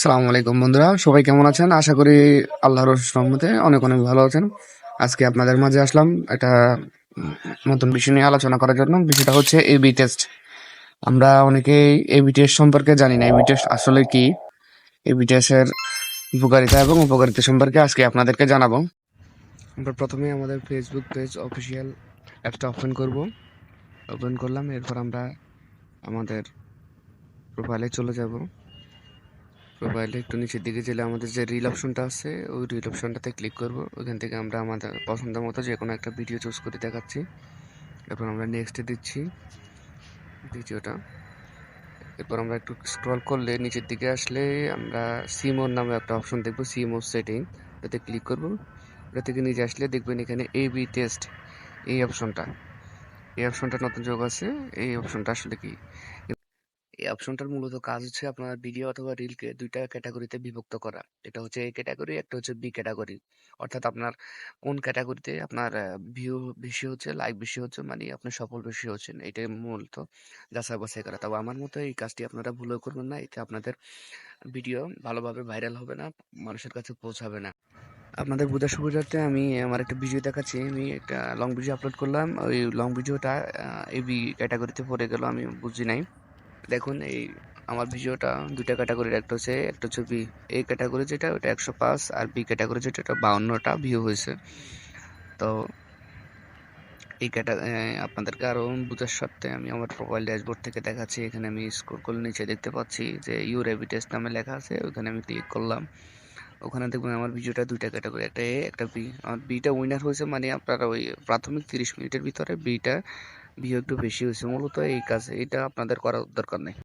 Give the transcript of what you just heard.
সালামু আলাইকুম বন্ধুরা, সবাই কেমন আছেন? আশা করি আল্লাহর রহমতে অনেক অনেক ভালো আছেন। আজকে আপনাদের মাঝে আসলাম একটা নতুন বিষয় নিয়ে আলোচনা করার জন্য, বিষয়টা হচ্ছে এবি টেস্ট আমরা অনেকেই এবি টেস্ট সম্পর্কে জানি না। এবি টেস্ট আসলে কি? এবি টেস্টের উপকারিতা এবং উপকারিতা সম্পর্কে আজকে আপনাদেরকে জানাব। আমরা প্রথমে আমাদের ফেসবুক পেজ অফিসিয়াল অ্যাপসটা ওপেন করব। ওপেন করলাম, এরপর আমরা আমাদের প্রোফাইলে চলে যাব। প্রোফাইলে একটু নিচের দিকে গেলে আমাদের যে রিল অপশনটা আছে, ওই রিল অপশনটাতে ক্লিক করব। ওইখান থেকে আমরা আমাদের পছন্দ মতো যে কোনো একটা ভিডিও চুজ করে দেখাচ্ছি। এরপর আমরা নেক্সটে দিচ্ছি ভিডিওটা। এরপর আমরা একটু স্ক্রল করলে নিচের দিকে আসলে আমরা সিমোর নামে একটা অপশন দেখব সিমোর সেটিং ওটাতে ক্লিক করব। ওটা থেকে নিচে আসলে দেখবেন এখানে এ বি টেস্ট এই অপশনটা এই অপশনটা নতুন যোগ আছে, এই অপশনটা আসলে কি? এই অপশনটার মূলত কাজ হচ্ছে আপনার ভিডিও অথবা রিলকে দুইটা ক্যাটাগরিতে বিভক্ত করা। এটা হচ্ছে এ ক্যাটাগরি, একটা হচ্ছে বি ক্যাটাগরি। অর্থাৎ আপনার কোন ক্যাটাগরিতে আপনার ভিউ বেশি হচ্ছে লাইক বেশি হচ্ছে মানে আপনি সফল বেশি হচ্ছেন, এটাই মূলত যাচাই বাছাই করা। তবে আমার মতো এই কাজটি আপনারা ভুলও করবেন না, এতে আপনাদের ভিডিও ভালোভাবে ভাইরাল হবে না, মানুষের কাছে পৌঁছাবে না। আপনাদের বোঝার সুবিধার্থে আমি আমার একটা ভিডিও দেখাচ্ছি, আমি একটা লং ভিডিও আপলোড করলাম, ওই লং ভিডিওটা এবি ক্যাটাগরিতে পড়ে গেল, আমি বুঝি নাই। দেখুন, এই আমার ভিডিওটা দুইটা ক্যাটাগরির একটা হচ্ছে একটা হচ্ছে বি এই ক্যাটাগরি যেটা, ওটা একশো পাঁচ, আর বি ক্যাটাগরি যেটা, ওটা বাউন্নটা ভিউ হয়েছে। তো এই ক্যাটা আপনাদেরকে আরও বোঝার স্বার্থে আমি আমার প্রোফাইল ড্যাশবোর্ড থেকে দেখাচ্ছি। এখানে আমি স্ক্রল করলে নিচে দেখতে পাচ্ছি যে ইউর এবি টেস্ট নামে লেখা আছে ওখানে আমি ক্লিক করলাম। ওখানে দেখবেন আমার ভিডিওটা দুইটা ক্যাটাগরি একটা এ একটা বি আমার বিটা উইনার হয়েছে মানে আপনার ওই প্রাথমিক তিরিশ মিনিটের ভিতরে বিটা ভিউ একটু বেশি হয়েছে মূলত এই কাজ। এটা আপনাদের করার দরকার নেই।